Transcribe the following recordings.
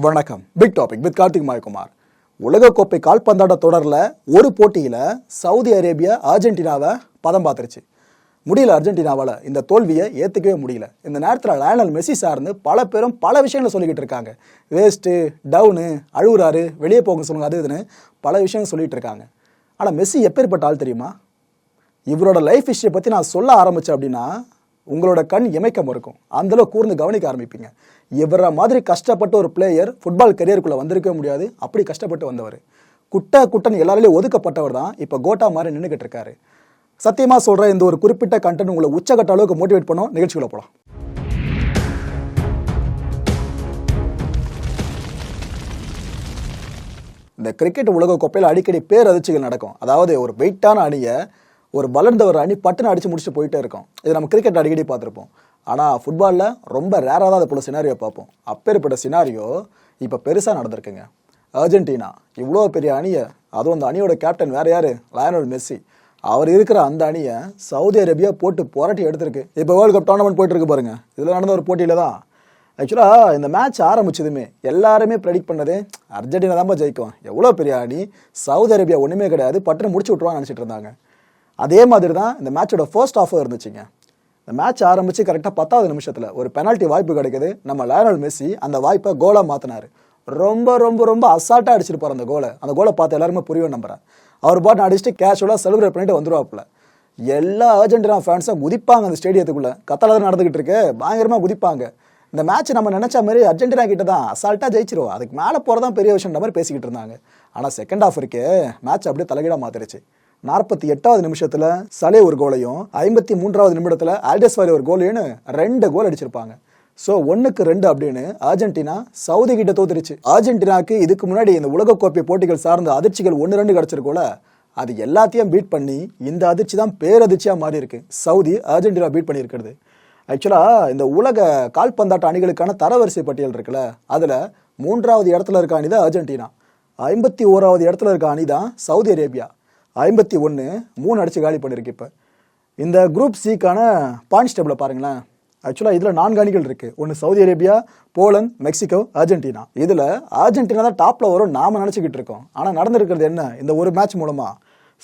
வணக்கம். Big topic with Karthik Mayakumar. உலகக்கோப்பை கால்பந்தாட்ட தொடரில் ஒரு போட்டியில் சவுதி அரேபியா அர்ஜென்டினாவை பதம் பார்த்துருச்சு. முடியல அர்ஜென்டினாவால். இந்த தோல்வியை ஏற்றுக்கவே முடியல. இந்த நேரத்தில் லயனல் மெஸ்ஸி சார்ந்து பல பேரும் பல விஷயங்களை சொல்லிக்கிட்டு இருக்காங்க. வேஸ்ட்டு டவுனு அழுகுறாரு வெளியே போங்க சொல்லுங்க அது இதுன்னு பல விஷயங்கள் சொல்லிகிட்டு இருக்காங்க. ஆனால் மெஸ்ஸி எப்பேற்பட்ட ஆள் தெரியுமா? இவரோட லைஃப் ஹிஸ்டரியை பற்றி நான் சொல்ல ஆரம்பித்தேன் அப்படின்னா உங்களோட கண் இமைக்க மறுக்கும். அந்தளவு கூர்ந்து கவனிக்க ஆரம்பிப்பீங்க. இவரை மாதிரி கஷ்டப்பட்ட ஒரு பிளேயர் ஃபுட்பால் கரியருக்குள்ளே வந்திருக்கவே முடியாது. அப்படி கஷ்டப்பட்டு வந்தவர். குட்டை குட்டன் எல்லாராலையும் ஒதுக்கப்பட்டவர் தான் இப்போ கோட்டா மாதிரி நின்றுக்கிட்டு இருக்காரு. சத்தியமாக சொல்கிற இந்த ஒரு குறிப்பிட்ட கண்டென்ட் உங்களை உச்சகட்ட அளவுக்கு மோட்டிவேட் பண்ணும். நிகழ்ச்சிகளை போகலாம் இந்த கிரிக்கெட் உலக கோப்பையில் அடிக்கடி பேரதிர்ச்சிகள் நடக்கும். அதாவது ஒரு வெயிட்டான அணியை ஒரு வளர்ந்த ஒரு அணி பட்டுன்னு அடிச்சு முடிச்சுட்டு போயிட்டே இருக்கும். இது நம்ம கிரிக்கெட் அடிக்கடி பார்த்துருப்போம். ஆனால் ஃபுட்பாலில் ரொம்ப ரேராக தான் அது போல சினாரியோ பார்ப்போம். அப்பேற்பட்ட சினாரியோ இப்போ பெருசாக நடந்திருக்குங்க. அர்ஜென்டினா இவ்வளோ பெரிய அணியை அதுவும் அந்த அணியோட கேப்டன் வேற யார்? லயனல் மெஸ்ஸி அவர் இருக்கிற அந்த அணியை சவுதி அரேபியா போட்டு புரட்டி எடுத்திருக்கு. இப்போ வேர்ல்டு கப் டோர்னமெண்ட் போயிட்டு இருக்கு பாருங்க. இதில் நடந்த ஒரு போட்டியில் தான். ஆக்சுவலாக இந்த மேட்ச் ஆரம்பிச்சதுமே எல்லாருமே ப்ரெடிக்ட் பண்ணது அர்ஜென்டினா தான் ஜெயிக்கும். எவ்வளோ பெரிய அணி? சவுதி அரேபியா ஒன்றுமே கிடையாது. பட்டுன்னு முடிச்சு விட்ருவான்னு நினச்சிட்டு இருந்தாங்க. அதே மாதிரி தான் இந்த மேட்சோட ஃபர்ஸ்ட் ஆஃபர் இருந்துச்சுங்க. இந்த மேட்ச் ஆரம்பிச்சு கரெக்டாக பத்தாவது நிமிஷத்தில் ஒரு பெனால்ட்டி வாய்ப்பு கிடைக்குது. நம்ம லயனல் மெஸ்ஸி அந்த வாய்ப்பை கோலாக மாற்றினார் ரொம்ப ரொம்ப ரொம்ப அசால்ட்டாக அடிச்சிருப்பார் அந்த கோலை அந்த கோலை பார்த்து எல்லாருமே புரியும் நம்புறேன். அவர் பாட்டு அடிச்சுட்டு கேஷுவலாக செலிப்ரேட் பண்ணிட்டு வந்துருவாப்புல. எல்லா அர்ஜென்டினா ஃபேன்ஸும் குதிப்பாங்க அந்த ஸ்டேடியத்துக்குள்ளே கத்தால தான் நடந்துகிட்டு இருக்கு. பயங்கரமாக குதிப்பாங்க. இந்த மேட்ச் நம்ம நினச்ச மாதிரி அர்ஜென்டினா கிட்ட தான் அசால்ட்டாக ஜெயிச்சிருவோம். அதுக்கு மேலே போகிறதான் பெரிய விஷயம்ன்ற மாதிரி பேசிக்கிட்டு இருந்தாங்க. ஆனால் செகண்ட் ஆஃப் இருக்கே மேட்ச் அப்படியே தலைகீழாக மாத்திருச்சு. நாற்பத்தி எட்டாவது நிமிஷத்துல சலே ஒரு கோலையும் ஐம்பத்தி மூன்றாவது நிமிடத்துல ஆல்டஸ் வாலி ஒரு கோலையும் ரெண்டு கோல் அடிச்சிருப்பாங்க. ஸோ ஒன்றுக்கு ரெண்டு அப்படின்னு அர்ஜென்டினா சவுதி கிட்ட தோத்துருச்சு. அர்ஜென்டினாக்கு இதுக்கு முன்னாடி இந்த உலகக்கோப்பை போட்டிகள் சார்ந்த அதிர்ச்சிகள் ஒன்று ரெண்டு கிடச்சிருக்கோல அது எல்லாத்தையும் பீட் பண்ணி இந்த அதிர்ச்சி தான் பேரதிர்ச்சியாக மாறி இருக்கு சவுதி அர்ஜென்டினா பீட் பண்ணியிருக்கிறது. ஆக்சுவலாக இந்த உலக கால்பந்தாட்ட அணிகளுக்கான தரவரிசை பட்டியல் இருக்குல்ல அதில் மூன்றாவது இடத்துல இருக்க அணி தான் அர்ஜென்டினா. ஐம்பத்தி ஓராவது இடத்துல இருக்க அணி தான் சவுதி அரேபியா. ஐம்பத்தி ஒன்று மூணு அடிச்சு காலி பண்ணியிருக்கு இப்போ. இந்த குரூப் சிக்கான பாயிண்ட்ஸ் டேபிளை பாருங்களேன். ஆக்சுவலாக இதில் நான்கு அணிகள் இருக்குது ஒன்று Saudi Arabia Poland Mexico Argentina. இதில் அர்ஜென்டினா தான் டாப்பில் வரும் நாம நினச்சிக்கிட்டு இருக்கோம். ஆனால் நடந்திருக்கிறது என்ன? இந்த ஒரு மேட்ச் மூலமாக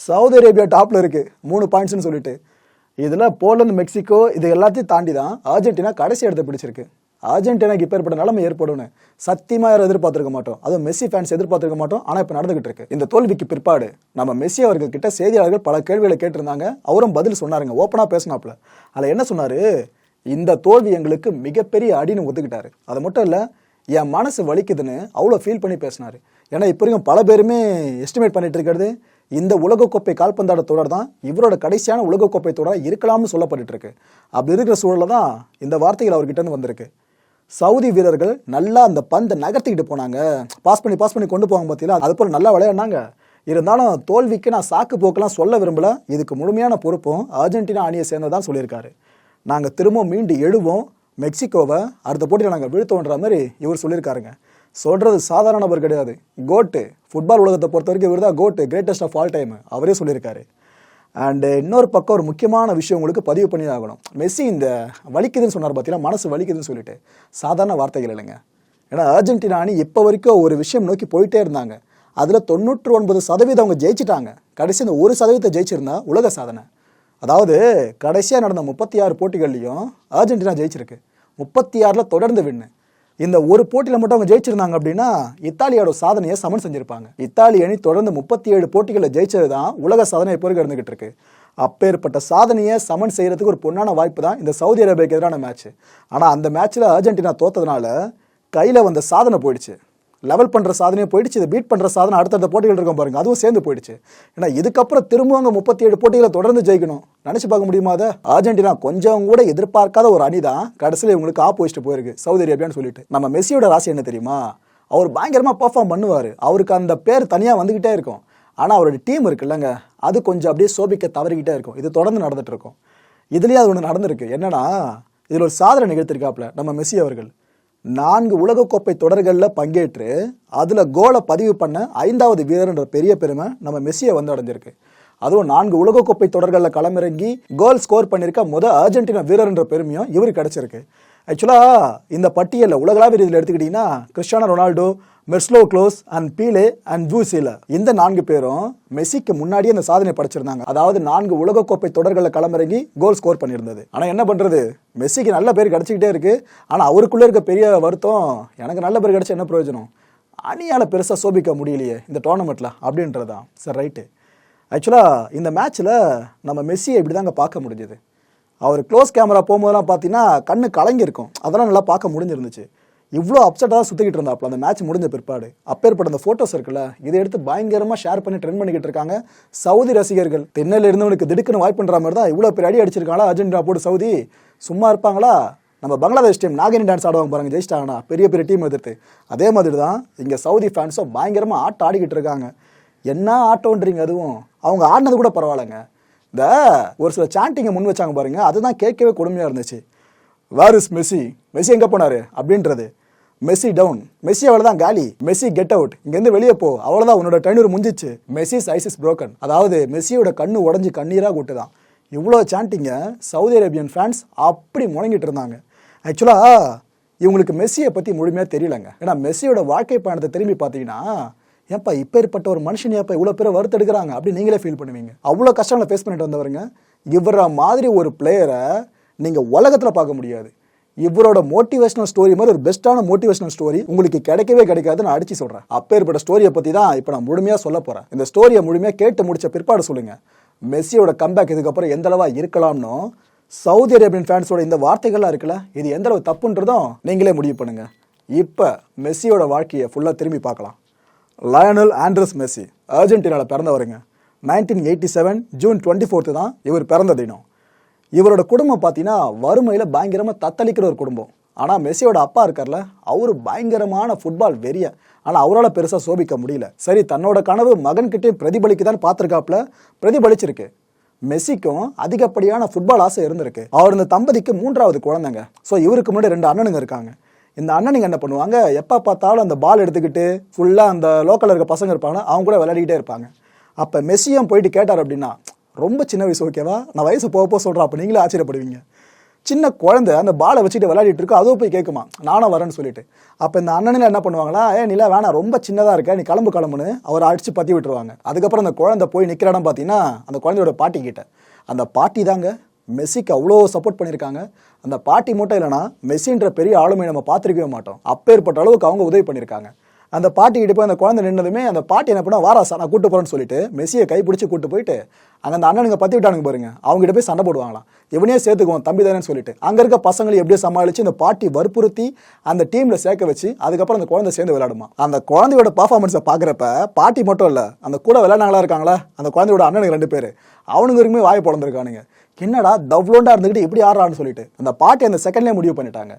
சவுதி அரேபியா டாப்பில் இருக்குது மூணு பாயிண்ட்ஸ்னு சொல்லிட்டு. இதில் போலந்து மெக்சிகோ இது எல்லாத்தையும் தாண்டி தான் அர்ஜென்டினா கடைசி இடத்த பிடிச்சிருக்கு. அர்ஜென்டினாக்கு இப்பேற்பட்ட நிலைமை ஏற்படும்னு சத்தியமாக யாரும் எதிர்பார்த்துருக்க மாட்டோம். அதுவும் மெஸ்ஸி ஃபேன்ஸ் எதிர்பார்த்துருக்க மாட்டோம். ஆனால் இப்போ நடந்துகிட்டு இருக்கு. இந்த தோல்விக்கு பிற்பாடு நம்ம மெஸ்ஸி அவர்கள் கிட்ட செய்தியாளர்கள் பல கேள்விகளை கேட்டிருந்தாங்க. அவரும் பதில் சொன்னாருங்க. ஓப்பனாக பேசினாப்புல. அதில் என்ன சொன்னாரு? இந்த தோல்வி எங்களுக்கு மிகப்பெரிய அடின்னு ஒத்துக்கிட்டாரு. அது மட்டும் இல்லை என் மனசு வலிக்குதுன்னு அவ்வளோ ஃபீல் பண்ணி பேசினார். ஏன்னா இப்போ வரைக்கும் பல பேருமே எஸ்டிமேட் பண்ணிட்டு இருக்கிறது இந்த உலகக்கோப்பை கால்பந்தாட்ட தொடர் தான் இவரோட கடைசியான உலகக்கோப்பை தொடர் இருக்கலாம்னு சொல்லப்பட்டு இருக்கு. அப்படி இருக்கிற சூழலில் தான் இந்த வார்த்தைகள் அவர்கிட்ட இருந்து வந்திருக்கு. சவுதி வீரர்கள் நல்லா அந்த பந்தை நகர்த்திக்கிட்டு போனாங்க. பாஸ் பண்ணி பாஸ் பண்ணி கொண்டு போவாங்க பார்த்தீங்களா அது போல நல்லா விளையாடினாங்க. இருந்தாலும் தோல்விக்கு நான் சாக்கு போக்கெல்லாம் சொல்ல விரும்பல. இதுக்கு முழுமையான பொறுப்பும் அர்ஜென்டினா அணியை சேர்ந்ததான் சொல்லியிருக்காரு. நாங்கள் திரும்பவும் மீண்டு எழுவோம். மெக்சிகோவை அடுத்த போட்டியில் நாங்கள் வீழ்த்தோன்ற மாதிரி இவர் சொல்லியிருக்காருங்க. சொல்கிறது சாதாரண நபர் கிடையாது. கோட்டு ஃபுட்பால் உலகத்தை பொறுத்த வரைக்கும் இவர் தான் GOAT greatest of all time அவரே சொல்லியிருக்காரு. அண்டு uh, இன்னொரு பக்கம் ஒரு முக்கியமான விஷயம் உங்களுக்கு பதிவு பண்ணி ஆகணும் மெஸ்ஸி இந்த வலிக்குதுன்னு சொன்னார் பார்த்தீங்கன்னா மனசு வலிக்குதுன்னு சொல்லிட்டு. சாதாரண வார்த்தைகள் இல்லைங்க. ஏன்னா அர்ஜென்டினா அணி இப்போ வரைக்கும் ஒரு விஷயம் நோக்கி போயிட்டே இருந்தாங்க. அதில் தொண்ணூற்று ஒன்பது சதவீதம் அவங்க ஜெயிச்சிட்டாங்க. கடைசி இந்த ஒரு சதவீதத்தை ஜெயிச்சிருந்தா உலக சாதனை. அதாவது கடைசியாக நடந்த முப்பத்தி ஆறு போட்டிகள்லையும் அர்ஜென்டினா ஜெயிச்சிருக்கு. முப்பத்தி ஆறில் தொடர்ந்து வின்னு. இந்த ஒரு போட்டியில் மட்டும் அவங்க ஜெயிச்சிருந்தாங்க அப்படின்னா இத்தாலியோட சாதனையை சமன் செஞ்சிருப்பாங்க. இத்தாலி அணி தொடர்ந்து முப்பத்தி ஏழு போட்டிகளில் ஜெயிச்சது தான் உலக சாதனை இப்போ வரைக்கும் இருந்துகிட்டு இருக்கு. அப்பேற்பட்ட சாதனையை சமன் செய்யறதுக்கு ஒரு பொன்னான வாய்ப்பு தான் இந்த சவுதி அரேபியாவுக்கு எதிரான மேட்ச் ஆனால் அந்த மேட்ச்சில் அர்ஜென்டினா தோத்ததுனால கையில் வந்த சாதனை போயிடுச்சு. லெவல் பண்ணுற சாதனையும் போயிடுச்சு. இதை பீட் பண்ணுற சாதனை அடுத்தடுத்த போட்டிகள் இருக்கும் பாருங்க. அதுவும் சேர்ந்து போயிடுச்சு. ஏன்னா இதுக்கப்புறம் திரும்ப அவங்க முப்பத்தி ஏழு போட்டிகளை தொடர்ந்து ஜெயிக்கணும். நினச்சி பார்க்க முடியுமா அதை? அர்ஜென்டினா கொஞ்சம் கூட எதிர்பார்க்காத ஒரு அணி தான் கடைசியில் இவங்களுக்கு ஆப்போசிட் போயிருக்கு. சவுதி அரேபியான்னு சொல்லிட்டு. நம்ம மெஸ்ஸியோட ராசி என்ன தெரியுமா? அவர் பயங்கரமாக பர்ஃபார்ம் பண்ணுவார். அவருக்கு அந்த பேர் தனியாக வந்துக்கிட்டே இருக்கும். ஆனால் அவரோட டீம் இருக்குல்லங்க. அது கொஞ்சம் அப்படியே சோபிக்க தவறிக்கிட்டே இருக்கும். இது தொடர்ந்து நடந்துட்டு இருக்கும். இதுலேயே அது ஒன்று நடந்திருக்கு. என்னன்னா இதில் ஒரு சாதனை நிகழ்த்திருக்காப்புல நம்ம மெஸ்ஸி அவர்கள். நான்கு உலகக்கோப்பை தொடர்களில் பங்கேற்று அதில் கோலை பதிவு பண்ண ஐந்தாவது வீரர்ன்ற பெரிய பெருமை நம்ம மெஸ்ஸியை வந்து அடைஞ்சிருக்கு. அதுவும் நான்கு உலகக்கோப்பை தொடர்களில் களமிறங்கி கோல் ஸ்கோர் பண்ணியிருக்க முதல் அர்ஜென்டினா வீரர்ன்ற பெருமையும் இவருக்கு கிடச்சிருக்கு. ஆக்சுவலாக இந்த பட்டியலில் உலகளாவிய ரீதியில் எடுத்துக்கிட்டிங்கன்னா Cristiano Ronaldo Miroslav Klose and Pele and வூசில இந்த நான்கு பேரும் மெஸ்ஸிக்கு முன்னாடியே அந்த சாதனை படைச்சிருந்தாங்க. அதாவது நான்கு உலகக்கோப்பை தொடர்களில் களமிறங்கி கோல் ஸ்கோர் பண்ணியிருந்தது. ஆனால் என்ன பண்ணுறது மெஸ்ஸிக்கு நல்ல பேர் கிடச்சிக்கிட்டே இருக்கு. ஆனால் அவருக்குள்ளே இருக்க பெரிய வருத்தம் எனக்கு நல்ல பேர் கிடச்சா என்ன பிரயோஜனம்? அணியால் பெருசாக சோபிக்க முடியலையே இந்த டோர்னமெண்ட்டில் அப்படின்றது தான் சரி ரைட்டு ஆக்சுவலாக இந்த மேட்ச்சில் நம்ம மெஸ்ஸியை இப்படி தாங்க பார்க்க முடிஞ்சது. அவர் க்ளோஸ் கேமரா போகும்போதெல்லாம் பார்த்தீங்கன்னா கண்ணு கலங்கியிருக்கும் அதெல்லாம் நல்லா பார்க்க முடிஞ்சிருந்துச்சு. இவ்வளோ அப்செட்டாக தான் சுற்றிக்கிட்டு இருந்தாப்புல அந்த மேட்ச் முடிஞ்ச பிற்பாடு. அப்பேற்பட்ட அந்த ஃபோட்டோஸ் இருக்குல்ல இதை எடுத்து பயங்கரமாக ஷேர் பண்ணி ட்ரெண்ட் பண்ணிக்கிட்டு இருக்காங்க. சவுதி ரசிகர்கள் தென்னையில் இருந்தவனுக்கு திடுக்குன்னு பண்ணுற மாதிரி தான் இவ்வளோ பெரிய அடி அடிச்சிருக்காங்களா? அர்ஜென்டினா போட்டு சவுதி. சும்மா இருப்பாங்களா? நம்ம பங்களாதேஷ் டீம் நாகினி டான்ஸ் ஆடுவாங்க பாருங்க ஜெயிச்சிட்டாங்கண்ணா பெரிய பெரிய டீம் எதிர்த்து. அதே மாதிரி தான் இங்கே சவுதி ஃபேன்ஸும் பயங்கரமாக ஆட்டம் ஆடிக்கிட்டு இருக்காங்க. என்ன ஆட்டோன்றீங்க அதுவும்? அவங்க ஆடினது கூட பரவாயில்லைங்க. இந்த ஒரு சில சாண்டிங்கை முன் வச்சாங்க பாருங்க அதுதான் கேட்கவே கொடுமையாக இருந்துச்சு. வேர் இஸ் மெஸ்ஸி மெஸ்ஸி எங்கே போனார்? அப்படின்றது. மெஸ்ஸி டவுன் மெஸ்ஸி அவ்வளோதான் காலி. மெஸ்ஸி கெட் அவுட் இங்கேருந்து வெளியே போ. அவ்வளோதான் உன்னோட டென்னூர் முடிஞ்சிச்சு. மெஸ்ஸி ஐசிஸ் புரோக்கன் அதாவது மெஸ்ஸியோட கண்ணு உடஞ்சி கண்ணீராக கூட்டுதான். இவ்வளோ சாண்டிங்க சவுதி அரேபியன் ஃபேன்ஸ் அப்படி முழங்கிட்டு இருந்தாங்க. ஆக்சுவலாக இவங்களுக்கு மெஸ்ஸியை பற்றி முழுமையாக தெரியலங்க. ஏன்னா மெஸ்ஸியோட வாழ்க்கை பயணத்தை திரும்பி பார்த்தீங்கன்னா ஏன்ப்பா இப்பேற்பட்ட ஒரு மனுஷன் ஏப்பா இவ்வளோ பேரை வறுத்தெடுக்கிறாங்க? அப்படி நீங்களே ஃபீல் பண்ணுவீங்க. அவ்வளோ கஷ்டங்களை ஃபேஸ் பண்ணிட்டு வந்தவருங்க. இவர மாதிரி ஒரு பிளேயரை நீங்கள் உலகத்தில் பார்க்க முடியாது. இவரோட மோட்டிவேஷனல் ஸ்டோரி மாதிரி ஒரு பெஸ்ட்டான மோட்டிவேஷனல் ஸ்டோரி உங்களுக்கு கிடைக்கவே கிடைக்காது நான் அடிச்சு சொல்கிறேன் அப்பேற்பட்ட ஸ்டோரியை பற்றி தான் இப்போ நான் முழுமையாக சொல்ல போகிறேன் இந்த ஸ்டோரியை முழுமையாக கேட்டு முடிச்ச பிற்பாடு சொல்லுங்கள் மெஸ்ஸியோட கம்பேக் இதுக்கப்புறம் எந்த அளவா இருக்கலாம்னு சவுதி அரேபியன் ஃபேன்ஸோட இந்த வார்த்தைகள்லாம் இருக்குல்ல இது எந்த அளவு தப்புன்றதும் நீங்களே முடிவு பண்ணுங்க. இப்போ மெஸ்ஸியோட வாழ்க்கையை ஃபுல்லாக திரும்பி பார்க்கலாம். லயனல் ஆண்ட்ரஸ் மெஸ்ஸி அர்ஜென்டினாவில் பிறந்தவருங்க. Nineteen eighty seven June twenty fourth தான் இவர் பிறந்த தினம். இவரோட குடும்பம் பார்த்தீங்கன்னா வறுமையில் பயங்கரமாக தத்தளிக்கிற ஒரு குடும்பம். ஆனால் மெஸ்ஸியோட அப்பா இருக்கார்ல அவர் பயங்கரமான ஃபுட்பால் வெறிய. ஆனால் அவரால் பெருசாக சோபிக்க முடியல. சரி தன்னோட கனவு மகன்கிட்டே பிரதிபலிக்குதான்னு பார்த்துருக்காப்புல பிரதிபலிச்சிருக்கு. மெஸ்ஸிக்கும் அதிகப்படியான ஃபுட்பால் ஆசை இருந்திருக்கு. அவர் இந்த தம்பதிக்கு மூன்றாவது குழந்தைங்க. ஸோ இவருக்கு முன்னாடி ரெண்டு அண்ணனுங்க இருக்காங்க. இந்த அண்ணனுங்க என்ன பண்ணுவாங்க? எப்போ பார்த்தாலும் அந்த பால் எடுத்துக்கிட்டு ஃபுல்லாக அந்த லோக்கலில் இருக்க பசங்க இருப்பாங்க அவங்க கூட விளையாடிக்கிட்டே இருப்பாங்க. அப்போ மெஸ்ஸியும் போயிட்டு கேட்டார் அப்படின்னா ரொம்ப சின்ன வயசு ஓகேவா? நான் வயசு போக போக சொல்கிறேன் அப்போ நீங்களே ஆச்சரியப்படுவீங்க. சின்ன குழந்தை அந்த பாலை வச்சுட்டு விளையாடிட்டு இருக்கோ அதுவும் போய் கேட்குமா நானும் வரேன்னு சொல்லிட்டு. அப்போ இந்த அண்ணனில் என்ன பண்ணுவாங்களா ஏ நிலா வேணாம் ரொம்ப சின்னதாக இருக்க நீ கிளம்பு கிளம்புன்னு அவர் அடித்து பற்றி விட்டுருவாங்க. அதுக்கப்புறம் அந்த குழந்தை போய் நிற்கிற இடம் பார்த்தீங்கன்னா அந்த குழந்தையோட பாட்டி கிட்ட. அந்த பாட்டி தாங்க மெஸ்ஸிக்கு அவ்வளோ சப்போர்ட் பண்ணியிருக்காங்க. அந்த பாட்டி மட்டும் இல்லைனா மெஸ்ஸின்ற பெரிய ஆளுமையை நம்ம பார்த்துருக்கவே மாட்டோம். அப்பேற்பட்ட அளவுக்கு அவங்க உதவி பண்ணியிருக்காங்க. அந்த பாட்டி கிட்ட போய் அந்த குழந்தை நின்னதுமே அந்த பாட்டி என்ன பண்ணா வாரா சார் நான் கூட்டு போறேன்னு சொல்லிட்டு மெஸ்ஸியை கைப்பிடிச்சு கூட்டு போயிட்டு அங்கே அந்த அண்ணனுங்க பத்தி விட்டானுங்க பாருங்க. அவங்க கிட்ட போய் சண்டை போடுவாங்களாம். இவனே சேர்த்துக்குவோம் தம்பி தானேன்னு சொல்லிட்டு. அங்க இருக்க பசங்களை எப்படியோ சமாளிச்சு இந்த பாட்டி வற்புறுத்தி அந்த டீம்ல சேர்க்க வச்சு அதுக்கப்புறம் அந்த குழந்தை சேர்ந்து விளையாடுமா. அந்த குழந்தையோட பர்ஃபார்மன்ஸை பாக்குறப்ப பாட்டி மட்டும் இல்ல அந்த கூட விளையாடுனாங்களா இருக்காங்களா? அந்த குழந்தையோட அண்ணனுக்கு ரெண்டு பேர். அவனுங்க இருக்குமே வாயை பிறந்திருக்கானுங்க என்னடா தவ்லோண்டா இருந்துக்கிட்டு இப்படி ஆடுறான்னு சொல்லிட்டு. அந்த பாட்டி அந்த செகண்ட்லேயே முடிவு பண்ணிட்டாங்க.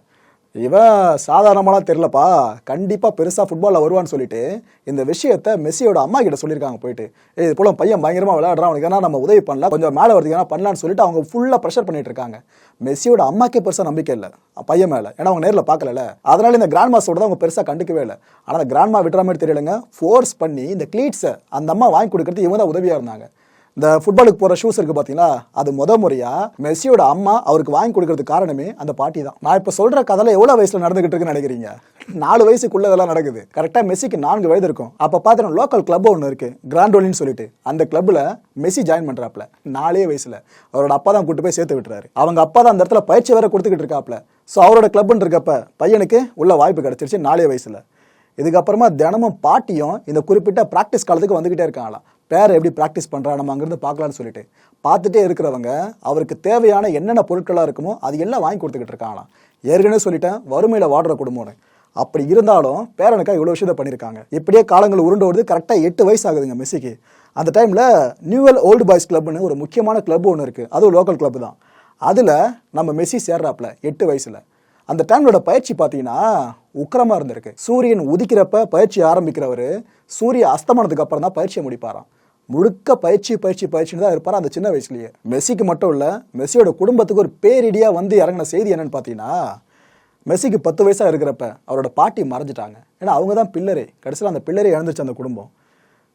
இவன் சாதாரணமாலாம் தெரிலப்பா கண்டிப்பாக பெருசாக ஃபுட்பாலில் வருவான்னு சொல்லிட்டு இந்த விஷயத்த மெஸ்ஸியோட அம்மா கிட்ட சொல்லியிருக்காங்க போயிட்டு. இது போல பையன் பயங்கரமாக விளையாடுறான் அவனுக்கு ஏன்னா நம்ம உதவி பண்ணலாம் கொஞ்சம் மேலே வரதுக்கு ஏன்னா பண்ணலான்னு சொல்லிட்டு அவங்க ஃபுல்லாக ப்ரெஷர் பண்ணிட்டு இருக்காங்க. மெஸ்ஸியோட அம்மாக்கே பெருசாக நம்பிக்கை இல்லை பையன் மேலே. ஏன்னா அவங்க நேரில் பார்க்கல அதனால இந்த கிராண்ட் மாஸோட தான் அவங்க பெருசாக கண்டுக்கவே இல்லை. ஆனால் அந்த கிராண்ட் மா விட்டுற மாதிரி தெரியலங்க ஃபோர்ஸ் பண்ணி இந்த கிளீட்ஸை அந்த அம்மா வாங்கி கொடுக்கறது இவங்க தான் உதவியாக இருந்தாங்க. இந்த ஃபுட்பாலுக்கு போகிற ஷூஸ் இருக்கு பார்த்தீங்களா அது முத முறையா மெஸ்ஸியோட அம்மா அவருக்கு வாங்கி கொடுக்கறதுக்கு காரணமே அந்த பாட்டி தான். நான் இப்போ சொல்ற கதையில எவ்வளோ வயசுல நடந்துகிட்டு இருக்குன்னு நினைக்கிறீங்க? நாலு வயசுக்குள்ள இதெல்லாம் நடக்குது. கரெக்டாக மெஸ்ஸிக்கு நான்கு வயது இருக்கும். அப்போ பார்த்தீங்கன்னா லோக்கல் கிளப் ஒன்று இருக்கு கிராண்டோலின்னு சொல்லிட்டு. அந்த கிளப்ல மெஸ்ஸி ஜாயின் பண்றாப்ல. நாலே வயசுல. அவரோட அப்பா தான் கூட்டு போய் சேர்த்து விட்டுறாரு. அவங்க அப்பா தான் அந்த இடத்துல பயிற்சி வேற கொடுத்துக்கிட்டு இருக்காப்ல. ஸோ அவரோட கிளப்னு இருக்கப்ப பையனுக்கு உள்ள வாய்ப்பு கிடைச்சிருச்சு நாலே வயசுல. இதுக்கப்புறமா தினமும் பாட்டியும் இந்த குறிப்பிட்ட ப்ராக்டிஸ் காலத்துக்கு வந்துகிட்டே இருக்காங்களாம். பேரை எப்படி ப்ராக்டிஸ் பண்ணுறா நம்ம அங்கேருந்து பார்க்கலான்னு சொல்லிட்டு. பார்த்துட்டே இருக்கிறவங்க அவருக்கு தேவையான என்னென்ன பொருட்களாக இருக்குமோ அது எல்லாம் வாங்கி கொடுத்துக்கிட்டு இருக்காங்களாம். ஏற்கனவே சொல்லிட்டேன் வறுமையில் வாடுற குடும்பம்னு அப்படி இருந்தாலும் பேரனுக்காக இவ்வளோ விஷயத்தை பண்ணியிருக்காங்க. இப்படியே காலங்கள் உருண்டு வருது கரெக்டாக எட்டு வயசு ஆகுதுங்க மெஸ்ஸிக்கு. அந்த டைமில் நியூவல் ஓல்டு பாய்ஸ் கிளப்னு ஒரு முக்கியமான கிளப் ஒன்று இருக்குது அதுவும் லோக்கல் கிளப் தான். அதில் நம்ம மெஸ்ஸி சேர்றாப்புல எட்டு வயசில். அந்த டைம்லோட பயிற்சி பார்த்தீங்கன்னா உக்கரமாக இருந்திருக்கு. சூரியன் உதிக்கிறப்ப பயிற்சி ஆரம்பிக்கிறவர் சூரிய அஸ்தமனத்துக்கு அப்புறம் தான் பயிற்சியை முடிப்பாராம். முழுக்க பயிற்சி பயிற்சி பயிற்சின்னு தான் இருப்பார் அந்த சின்ன வயசுலயே. மெஸ்ஸிக்கு மட்டும் இல்லை மெஸ்ஸியோட குடும்பத்துக்கு ஒரு பேரிடியாக வந்து இறங்கின செய்தி என்னன்னு பார்த்தீங்கன்னா மெஸ்ஸிக்கு பத்து வயசாக இருக்கிறப்ப அவரோட பாட்டி மறைஞ்சிட்டாங்க. ஏன்னா அவங்க தான் பில்லரே. கடைசியில் அந்த பில்லரே இழந்துச்சு அந்த குடும்பம்.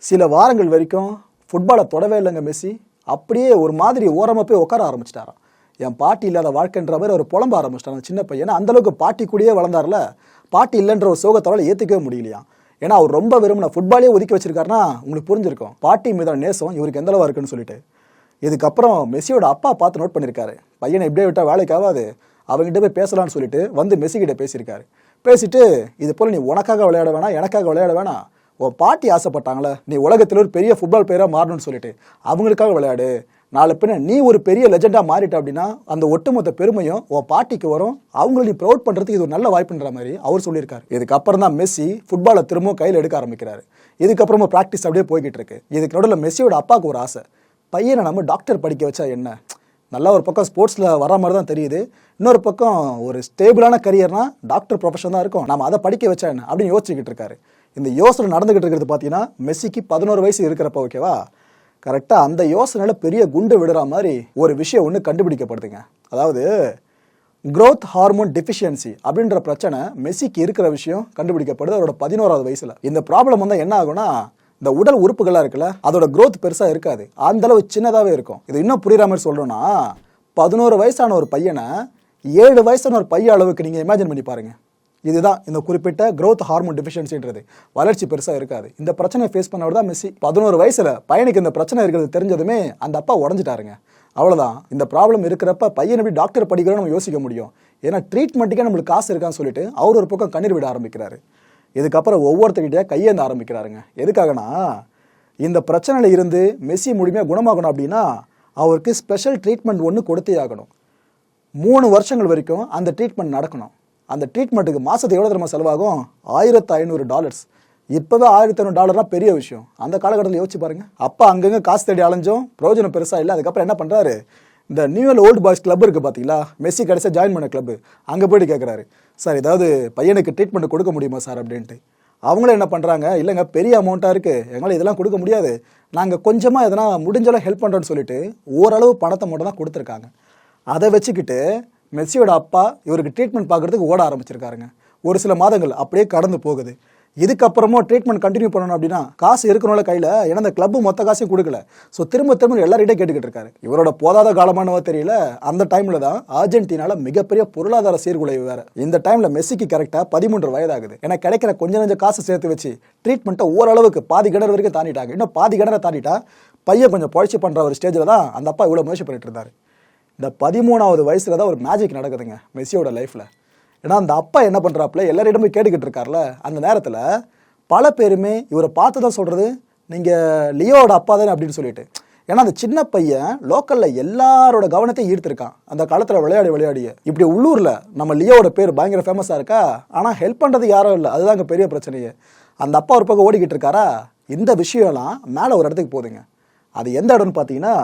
சில வாரங்கள் வரைக்கும் ஃபுட்பாலை தொடவே இல்லைங்க மெஸ்ஸி. அப்படியே ஒரு மாதிரி ஓரமாக போய் உட்கார ஆரம்பிச்சிட்டாராம். என் பாட்டி இல்லாத வாழ்க்கைன்ற மாதிரி ஒரு புலம்ப ஆரம்பிச்சிட்டான் சின்ன பையன் அந்த அளவுக்கு பாட்டி கூடயே வளர்ந்தார்ல பாட்டி இல்லைன்ற ஒரு சோகத்தவரை ஏற்றுக்கவே முடியலையா? ஏன்னா அவர் ரொம்ப விரும்பின ஃபுட்பாலே ஒதுக்கி வச்சிருக்காருன்னா உங்களுக்கு புரிஞ்சிருக்கும். பாட்டி மீதான நேசம் இவருக்கு எந்த அளவு இருக்குன்னு சொல்லிட்டு. இதுக்கப்புறம் மெஸ்ஸியோட அப்பா பார்த்து நோட் பண்ணியிருக்காரு பையனை இப்படியே விட்டால் வேலைக்கு ஆகாது. அவங்ககிட்ட போய் பேசலாம்னு சொல்லிட்டு வந்து மெஸ்ஸி கிட்ட பேசியிருக்காரு. பேசிட்டு இது போல் நீ உனக்காக விளையாட வேணாம் எனக்காக விளையாட வேணாம். உன் பாட்டி ஆசைப்பட்டாங்களே நீ உலகத்தில் ஒரு பெரிய ஃபுட்பால் பிளேயராக மாறணும்னு சொல்லிட்டு. அவங்களுக்காக விளையாடு. நாளை பின்ன நீ ஒரு பெரிய லெஜெண்டாக மாறிட்ட அப்படின்னா அந்த ஒட்டுமொத்த பெருமையும் உன் பாட்டிக்கு வரும். அவங்கள நீ ப்ரௌட் பண்ணுறதுக்கு இது ஒரு நல்ல வாய்ப்புன்ற மாதிரி அவர் சொல்லியிருக்காரு. இதுக்கப்புறம் தான் மெஸ்ஸி ஃபுட்பாலை திரும்பவும் கையில் எடுக்க ஆரம்பிக்கிறாரு. இதுக்கப்புறமா ப்ராக்டிஸ் அப்படியே போய்கிட்டு இருக்கு. இதுக்கு நடுவில் மெஸ்ஸியோட அப்பாவுக்கு ஒரு ஆசை. பையனை நம்ம டாக்டர் படிக்க வச்சா என்ன? நல்லா ஒரு பக்கம் ஸ்போர்ட்ஸில் வர மாதிரி தான் தெரியுது. இன்னொரு பக்கம் ஒரு ஸ்டேபிளான கரியர்னா டாக்டர் ப்ரொஃபஷன் தான் இருக்கும். நம்ம அதை படிக்க வச்சா என்ன? அப்படின்னு யோசிச்சுக்கிட்டு இருக்காரு. இந்த யோசனை நடந்துகிட்டு இருக்கிறது பார்த்தீங்கன்னா மெஸ்ஸிக்கு பதினோரு வயசு இருக்கிறப்ப ஓகேவா கரெக்டாக அந்த யோசனையில் பெரிய குண்டு விடுற மாதிரி ஒரு விஷயம் ஒன்று கண்டுபிடிக்கப்படுதுங்க. அதாவது க்ரோத் ஹார்மோன் டெஃபிஷியன்சி அப்படின்ற பிரச்சனை மெஸ்ஸிக்கு இருக்கிற விஷயம் கண்டுபிடிக்கப்படுது அவரோட பதினோராவது வயசில். இந்த ப்ராப்ளம் வந்தால் என்ன ஆகும்னா இந்த உடல் உறுப்புகளாக இருக்குல்ல அதோட க்ரோத் பெருசாக இருக்காது. அந்த அளவு சின்னதாகவே இருக்கும். இது இன்னும் புரியுற மாதிரி சொல்கிறோன்னா பதினோரு வயசான ஒரு பையனை ஏழு வயசான ஒரு பையன் அளவுக்கு நீங்கள் இமேஜின் பண்ணி பாருங்கள் இதுதான் இந்த குறிப்பிட்ட க்ரோத் ஹார்மோன் டெஃபிஷியன்சின்றது வளர்ச்சி பெருசாக இருக்காது. இந்த பிரச்சனையை ஃபேஸ் பண்ணவர் தான் மெஸ்ஸி. பதினோரு வயசில் பையனுக்கு இந்த பிரச்சனை இருக்கிறது தெரிஞ்சதுமே அந்த அப்பா உடஞ்சிட்டாருங்க. அவ்வளோதான் இந்த ப்ராப்ளம் இருக்கிறப்ப பையன் எப்படி டாக்டர் படிக்கிறோம் நம்ம யோசிக்க முடியும். ஏன்னா ட்ரீட்மெண்ட்டுக்கே நம்மளுக்கு காசு இருக்கான்னு சொல்லிட்டு அவர் ஒரு பக்கம் கண்ணீர் விட ஆரம்பிக்கிறாரு. இதுக்கப்புறம் ஒவ்வொருத்தர்கிட்டயே கையேந்த ஆரம்பிக்கிறாருங்க. எதுக்காகனா இந்த பிரச்சனையில் இருந்து மெஸ்ஸி முழுமையாக குணமாகணும் அப்படின்னா அவருக்கு ஸ்பெஷல் ட்ரீட்மெண்ட் ஒன்று கொடுத்தே ஆகணும். மூணு வருஷங்கள் வரைக்கும் அந்த ட்ரீட்மெண்ட் நடக்கணும். அந்த ட்ரீட்மெண்ட்டுக்கு மாதத்துக்கு எவ்வளோ தெரியுமா செலவாகும்? ஆயிரத்து ஐநூறு டாலர்ஸ் இப்போவே ஆயிரத்தி ஐநூறு டாலர்னா பெரிய விஷயம். அந்த காலகட்டத்தில் யோசிச்சு பாருங்கள் அப்போ அங்கங்கே காசு தேடி அலைஞ்சோம். பிரயோஜனம் பெருசாக இல்லை. அதுக்கப்புறம் என்ன பண்ணுறாரு இந்த நியூயல் ஓல்டு பாய்ஸ் கிளப் இருக்குது பார்த்தீங்களா மெஸ்ஸி கடைசியாக ஜாயின் பண்ண கிளப்பு அங்கே போயிட்டு கேட்குறாரு சார் ஏதாவது பையனுக்கு ட்ரீட்மெண்ட் கொடுக்க முடியுமா சார்? அப்படின்ட்டு. அவங்களும் என்ன பண்ணுறாங்க இல்லைங்க பெரிய அமௌண்ட்டாக இருக்குது எங்களால் இதெல்லாம் கொடுக்க முடியாது. நாங்கள் கொஞ்சமாக எதனா முடிஞ்சளவு ஹெல்ப் பண்ணுறோன்னு சொல்லிட்டு ஓரளவு பணத்தை மட்டும் தான் கொடுத்துருக்காங்க. அதை வச்சுக்கிட்டு மெஸ்ஸியோட அப்பா இவருக்கு ட்ரீட்மெண்ட் பார்க்குறதுக்கு ஓட ஆரம்பிச்சிருக்காருங்க. ஒரு சில மாதங்கள் அப்படியே கடந்து போகுது. இதுக்கப்புறமும் ட்ரீட்மெண்ட் கண்டினியூ பண்ணணும் அப்படின்னா காசு இருக்கணும்ல கையில் ஏன்னா அந்த கிளப்பு மொத்த காசையும் கொடுக்கல. ஸோ திரும்ப திரும்ப எல்லார்கிட்டே கேட்டுக்கிட்டு இருக்காரு. இவரோட போதாத காலமானவோ தெரியல. அந்த டைமில் தான் அர்ஜென்டினால மிகப்பெரிய பொருளாதார சீர்குலைவு வேற. இந்த டைமில் மெஸ்ஸிக்கு கரெக்டாக பதிமூன்று வயதாகுது. ஏன்னா கிடைக்கிற கொஞ்ச நஞ்ச காசு சேர்த்து வச்சு ட்ரீட்மெண்ட்டை ஓரளவுக்கு பாதி கிணறு வரைக்கும் தாண்டிட்டாங்க. இன்னும் பாதி கிணறை தாண்டிட்டா பையன் கொஞ்சம் பொழைச்சி பண்ணுற ஒரு ஸ்டேஜில் தான் அந்த அப்பா இவ்வளோ முயற்சி பண்ணிட்டு இருந்தாரு. இந்த பதிமூணாவது வயசுல தான் ஒரு மேஜிக் நடக்குதுங்க மெஸ்ஸியோட லைஃப்ல ஏன்னா அந்த அப்பா என்ன பண்றாப்புல எல்லாரிடமும் கேட்டுக்கிட்டு இருக்கார்ல அந்த நேரத்துல பல பேருமே இவரை பார்த்து தான் சொல்றது நீங்க லியோவோட அப்பா தானே அப்படின்னு சொல்லிட்டு. ஏன்னா அந்த சின்ன பையன் லோக்கல்ல எல்லாரோட கவனத்தையும் ஈர்த்திருக்கான். அந்த காலத்துல விளையாடி விளையாடிய இப்படி உள்ளூர்ல நம்ம லியோவோட பேர் பயங்கர ஃபேமஸா இருக்கா? ஆனா ஹெல்ப் பண்றது யாரும் இல்லை. அதுதான் அங்க பெரிய பிரச்சனையே. அந்த அப்பா ஒரு பக்கம் ஓடிக்கிட்டு இருக்காரா? இந்த விஷயம்லாம் மேலே ஒரு இடத்துக்கு போகுதுங்க. அது எந்த இடம்னு பார்த்தீங்கன்னா